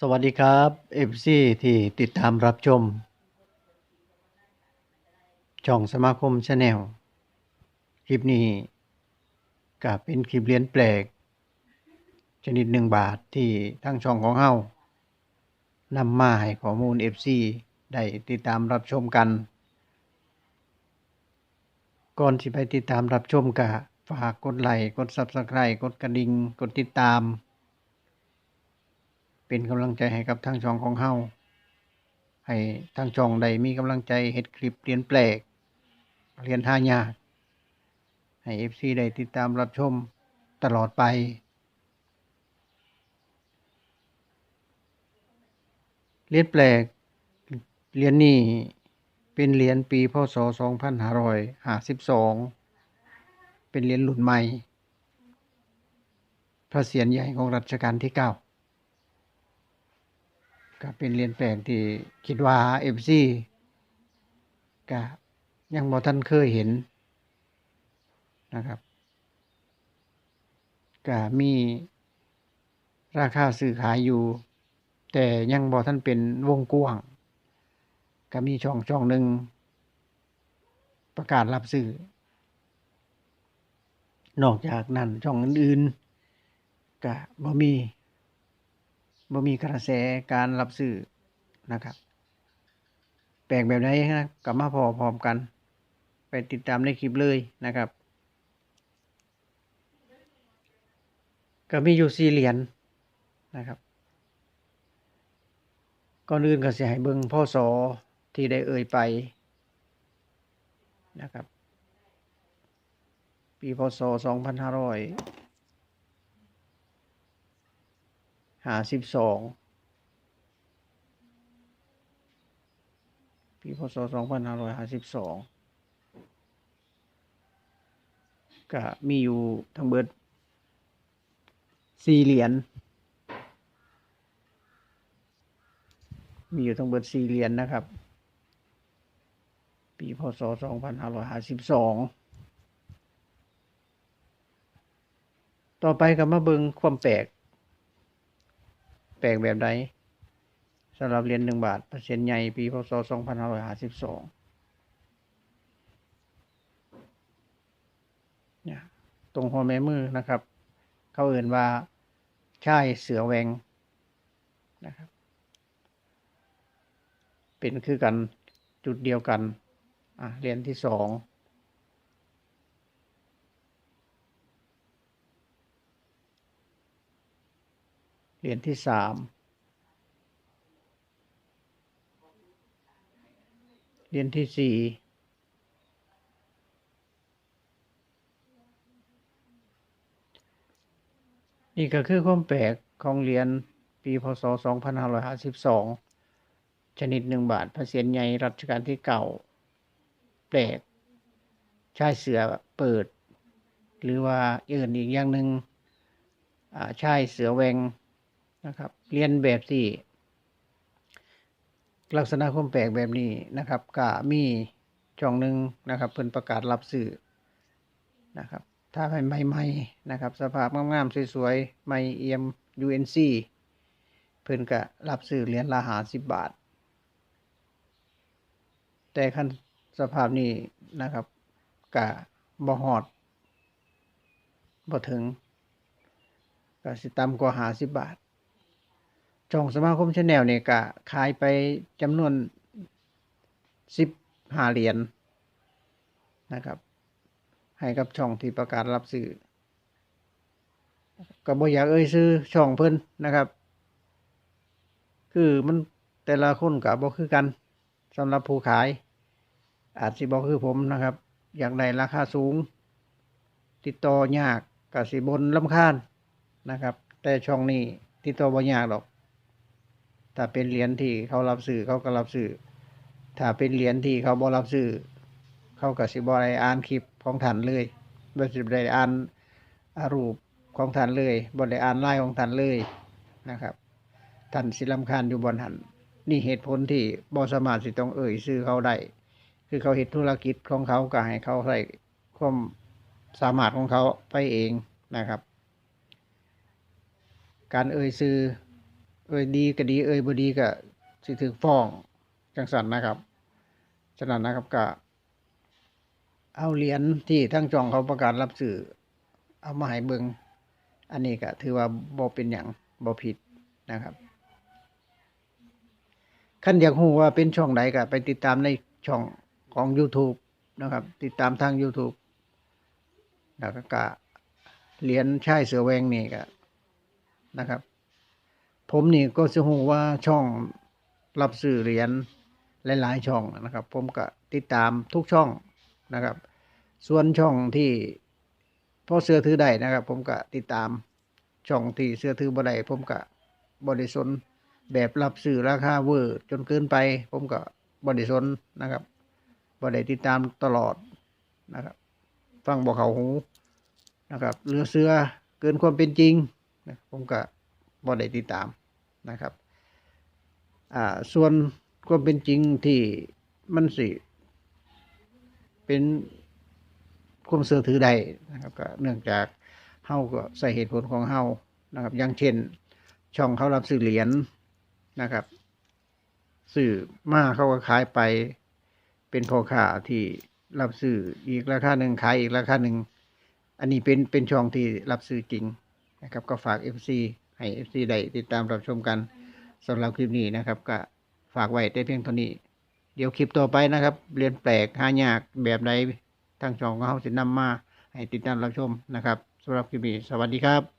สวัสดีครับเอฟซีที่ติดตามรับชม ช่องสมาคมชาแนลคลิปนี้ก็เป็นคลิปเรียนแปลก ชนิดหนึ่งบาทที่ทั้งช่องของเฮานำมาให้ข้อมูล FC ได้ติดตามรับชมกัน ก่อนที่ไปติดตามรับชมกะฝากกดไลค์กด Subscribe กดกระดิ่งกดติดตาม เป็นกำลังใจให้กับทางช่องของเฮาให้ทางช่องได้มีกำลังใจเฮ็ดคลิปเรียนแปลก เรียนหายาก ให้ FC ได้ติดตามรับชมตลอดไป เรียญแปลก เรียญนี้เป็นเหรียญปีพศ 2552 เป็นเหรียญรุ่นใหม่ พระเศียรใหญ่ของรัชกาลที่ 9 ก็เป็นเรียญแปลกที่คิดว่า FC ก็ยังบ่ทันเคยเห็นนะครับก็มีราคาซื้อขายอยู่ แต่ยังบ่ทันเป็นวงกว้างก็มีช่องช่องหนึ่งประกาศรับซื้อนอกจากนั้นช่องอื่นๆก็บ่มี บ่มีกระแสการรับซื้อนะครับ แปลกแบบไหนนะกลับมาพอพร้อมกัน ไปติดตามในคลิปเลยนะครับ ก็มีอยู่สี่เหรียญนนะครับก่อนอื่นก็เสียหายเบิงพ่อสอที่ได้เอ่ยไปนะครับ ปีพศร้อย หาสิบสองปีพศสองพันห้าร้อยห้าสิบสองก็มีอยู่ทั้งเบิดสี่เหรียญมีอยู่ทั้งเบิดสี่เหรียญนะครับ ปีพศสองพันห้าร้อยห้าสิบสองต่อไปก็มาเบิงความแปลก ปลกแบบใดสำหรับเหรียญหนึ่งบาทเปอร์เซ็นต์ใหญ่ปีพศสองพันห้าร้อยห้าสิบสองเนี่ยตรงหัวแม่มือนะครับ เขาเอ่นว่าช่ายเสือแวงนะครับ เป็นคือกันจุดเดียวกัน อะเหรียญที่สอง เหรียญที่สามเหรียญที่สี่นี่ก็คือความแปลกของเหรียญปีพศ 2552 ชนิดหนึ่งบาทพระเศียรใหญ่รัชกาลที่เก่า แปลกชายเสือเปิด หรือว่าอื่นอีกอย่างหนึ่งชายเสือแวง นะครับ เรียนแบบที่ลักษณะความแปลกแบบนี้นะครับก็มีช่องหนึ่งนะครับ เพิ่นประกาศรับซื้อนะครับ ถ้าใหม่ๆนะครับ สภาพงามๆสวยๆไม่เอี่ยม UNC เพิ่นก็รับซื้อเหรียญละหาสิบบาท แต่คันสภาพนี้นะครับกะบ่ฮอดบ่ถึงก็สิต่ำกว่าหาสิบบาท ช่องสมาคมชาแนลเนี่ยก็ขายไปจำนวนสิบห้าเหรียญนะครับ ให้กับช่องที่ประกาศรับซื้อก็บ่อยากเอ่ยซื้อช่องเพิ่นนะครับ คือมันแต่ละคนก็บ่คือกันสำหรับผู้ขาย อาจสิบ่คือผมนะครับ อยากได้ราคาสูง ติดต่อยากก็สิบนลำคาญนะครับ แต่ช่องนี้ติดต่อบ่ยากหรอก ถ้าเป็นเหรียญที่เขารับซื้อเขาก็รับซื้อถ้าเป็นเหรียญที่เขาบ่รับซื้อเขาก็สิบ่ได้อ่านคลิปของท่านเลยบ่สิได้อ่านอารูปของท่านเลยบ่ได้อ่านไลน์ของท่านเลยนะครับท่านสิรำคาญอยู่บนหันนี่เหตุผลที่บ่สมารถสิต้องเอ่ยชื่อเขาได้คือเขาเฮ็ดธุรกิจของเขาก็ให้เขาใส่ความสามารถของเขาไปเองนะครับ การเอ่ยชื่อ เอ่ยดีก็ดีเอ่ยบ่ดีก็สิถูกฟ้องจังซั่นนะครับ ฉะนั้นนะครับก็เอาเหรียญที่ทั้งจองเขาประกาศรับซื้อเอามาให้เบิงอันนี้ก็ถือว่าบ่เป็นหยังบ่ผิดนะครับคันอยากรู้ว่าเป็นช่องใดก็ไปติดตามในช่องของ YouTube นะครับ ติดตามทาง YouTube แล้วก็กะเหรียญชายเสือแวงนี่ก็นะครับ ผมนี่ก็สิฮู้ว่าช่องรับซื้อเหรียญหลายๆช่องนะครับ ผมก็ติดตามทุกช่องนะครับ ส่วนช่องที่พ่อเสื้อถือได้นะครับ ผมก็ติดตามช่องที่เสื้อถือบ่ได้ผมก็บ่ได้สนแบบรับซื้อราคาเวอร์จนเกินไป ผมก็บ่ได้สนนะครับบ่ได้ติดตามตลอดนะครับฟังบ่เขาหูนะครับเรือเสื้อเกินความเป็นจริงนะผมก็ บ่ได้ติดตามนะครับอ่าส่วนความเป็นจริงที่มันสิ เป็นความเสื่อถือใดนะครับ ก็เนื่องจากเฮาก็ใส่เหตุผลของเฮานะครับ อย่างเช่น ช่องเขารับซื้อเหรียญนะครับซื้อมาเขาก็ขายไปเป็นพ่อค้าที่รับซื้ออีกราคาหนึ่งขายอีกราคาหนึ่งอันนี้เป็นเป็นช่องที่รับซื้อจริงนะครับ ก็ฝาก FC ให้ FC ได้ติดตามรับชมกันสำหรับคลิปนี้นะครับ ก็ฝากไว้แต่เพียงเท่านี้ เดี๋ยวคลิปต่อไปนะครับ เรียนแปลกหายากแบบใดทางช่องของเขาจะนำมาให้ติดตามรับชมนะครับสำหรับคลิปนี้สวัสดีครับ